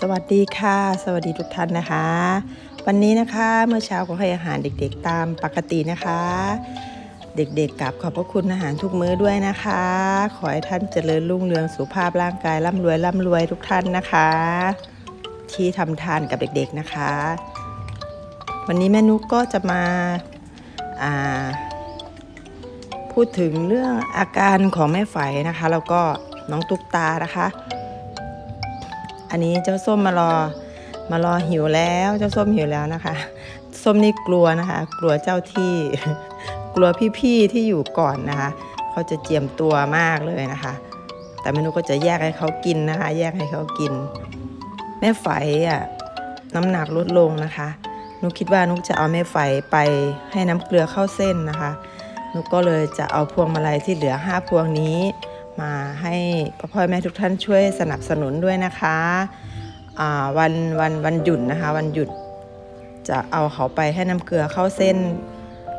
สวัสดีค่ะ สวัสดีทุกท่านนะคะ วันนี้นะคะเมื่อเช้าก็ให้อาหารเด็กๆตามปกตินะคะ เด็กๆกราบขอบพระคุณอาหารทุกมื้อด้วยนะคะ ขอให้ท่านเจริญรุ่งเรืองสุขภาพร่างกายร่ำรวยร่ำรวยทุกท่านนะคะ ที่ทำทานกับเด็กๆนะคะ วันนี้แม่นุกก็จะมาาพูดถึงเรื่องอาการของแม่ไฝนะคะ แล้วก็น้องตุ๊กตานะคะ อันนี้เจ้าส้มมารอมารอหิวแล้วเจ้าส้มหิวแล้วนะคะ ส้มนี่กลัวนะคะ กลัวเจ้าที่ กลัวพี่ๆที่อยู่ก่อนนะคะเขาจะเจียมตัวมากเลยนะคะ แต่เมนูก็จะแยกให้เขากินนะคะ แยกให้เขากิน แม่ไฝอะน้ำหนักลดลงนะคะนุกคิดว่านุกจะเอาแม่ไฝไปให้น้ำเกลือเข้าเส้นนะคะนุกก็เลยจะเอาพวงมาลัยที่เหลือ5พวงนี้ มาให้พ่อพ่อแม่ทุกท่านช่วยสนับสนุนด้วยนะคะวันวันวันหยุดนะคะวันหยุดจะเอาเขาไปให้น้ำเกลือเข้าเส้น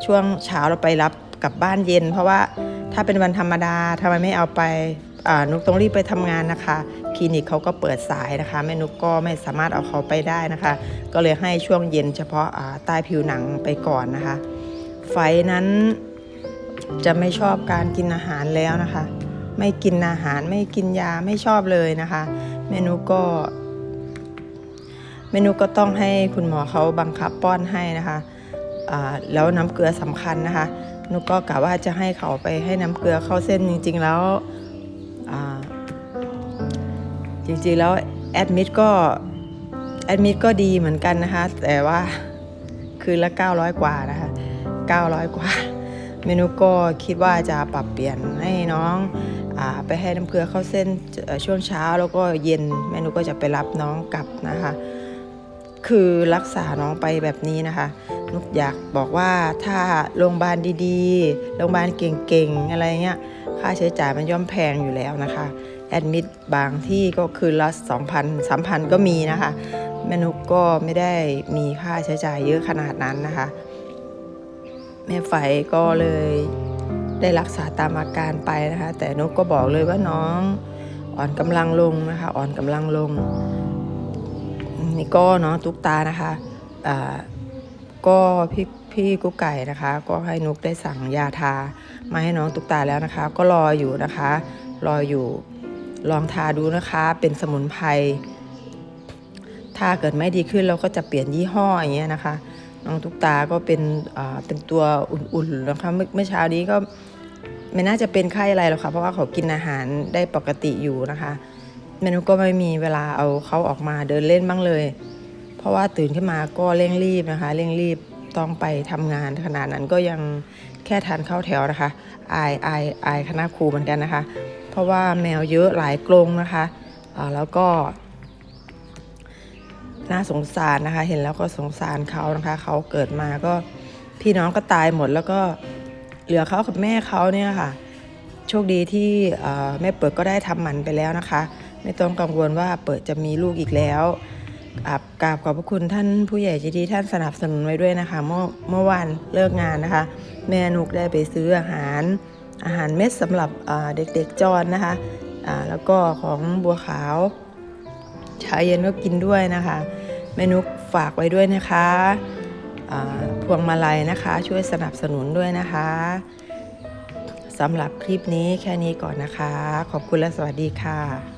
ช่วงเช้าเราไปรับกลับบ้านเย็น เพราะว่าถ้าเป็นวันธรรมดาทำไมไม่เอาไปนุกต้องรีบไปทำงานนะคะ คลินิกเขาก็เปิดสายนะคะแม่นุกก็ไม่สามารถเอาเขาไปได้นะคะ ก็เลยให้ช่วงเย็นเฉพาะใต้ผิวหนังไปก่อนนะคะ ไฟนั้นจะไม่ชอบการกินอาหารแล้วนะคะ ไม่กินอาหารไม่กินยาไม่ชอบเลยนะคะ เมนูก็เมนูก็ต้องให้คุณหมอเขาบังคับป้อนให้นะคะแล้วน้ำเกลือสำคัญนะคะนุกก็กะว่าจะให้เขาไปให้น้ำเกลือเข้าเส้นจริง ๆ แล้วจริงๆแล้วแอดมิดก็แอดมิดก็ดีเหมือนกันนะคะ แต่ว่าคืนละ 900 กว่านะคะ 900 กว่า เมนูก็คิดว่าจะปรับเปลี่ยนให้น้อง ไปให้น้ำเกลือเข้าเส้นช่วงเช้าแล้วก็เย็นเมนูก็จะไปรับน้องกลับนะคะ คือรักษาน้องไปแบบนี้นะคะนุกอยากบอกว่าถ้าโรงพยาบาลดีๆ โรงพยาบาลเก่งๆ อะไรเงี้ย ค่าใช้จ่ายมันย่อมแพงอยู่แล้วนะคะ แอดมิดบางที่ก็คืนละ2,000 3,000 ก็มีนะคะ แม่นุกก็ไม่ได้มีค่าใช้จ่ายเยอะขนาดนั้นนะคะ แม่ไฝก็เลย ได้รักษาตามอาการไปนะคะ แต่นกก็บอกเลยว่าน้องอ่อนกำลังลงนะคะ อ่อนกำลังลงนี่ก็เน้องตุ๊กตานะคะอ่าก็พี่พี่กุ๊กไก่นะคะ ก็ให้นุกได้สั่งยาทามาให้น้องตุ๊กตาแล้วนะคะ ก็รออยู่นะคะ รออยู่ลองทาดูนะคะ เป็นสมุนไพรถ้าเกิดไม่ดีขึ้นเราก็จะเปลี่ยนยี่ห้ออย่างเงี้ยนะคะ น้องตุ๊กตาก็เป็นเป็นตัวอุ่นๆนะคะเมื่อเช้านี้ก็ไม่น่าจะเป็นไข้อะไรหรอกค่ะเพราะว่าเขากินอาหารได้ปกติอยู่นะคะเมนูก็ไม่มีเวลาเอาเขาออกมาเดินเล่นบ้างเลย เพราะว่าตื่นขึ้นมาก็เร่งรีบนะคะเร่งรีบต้องไปทำงานขนาดนั้นก็ยังแค่ทานข้าวแถวนะคะอายอายอายคณะครูเหมือนกันนะคะ เพราะว่าแมวเยอะหลายกรงนะคะแล้วก็ น่าสงสารนะคะ เห็นแล้วก็สงสารเขานะคะ เขาเกิดมาก็พี่น้องก็ตายหมดแล้วก็เหลือเขากับแม่เขาเนี่ยค่ะ โชคดีที่แม่เปิดก็ได้ทำหมันไปแล้วนะคะ ไม่ต้องกังวลว่าเปิดจะมีลูกอีกแล้วอับกราบขอบพระคุณท่านผู้ใหญ่ใจดีท่านสนับสนุนไว้ด้วยนะคะ เมื่อเมื่อวานเลิกงานนะคะ แม่นุกได้ไปซื้ออาหารอาหารเม็ดสำหรับเด็กๆจรนนะคะแล้วก็ของบัวขาว ชาเย็นก็กินด้วยนะคะเมนุกฝากไว้ด้วยนะคะพวงมาลัยนะคะ ช่วยสนับสนุนด้วยนะคะสำหรับคลิปนี้แค่นี้ก่อนนะคะ ขอบคุณและสวัสดีค่ะ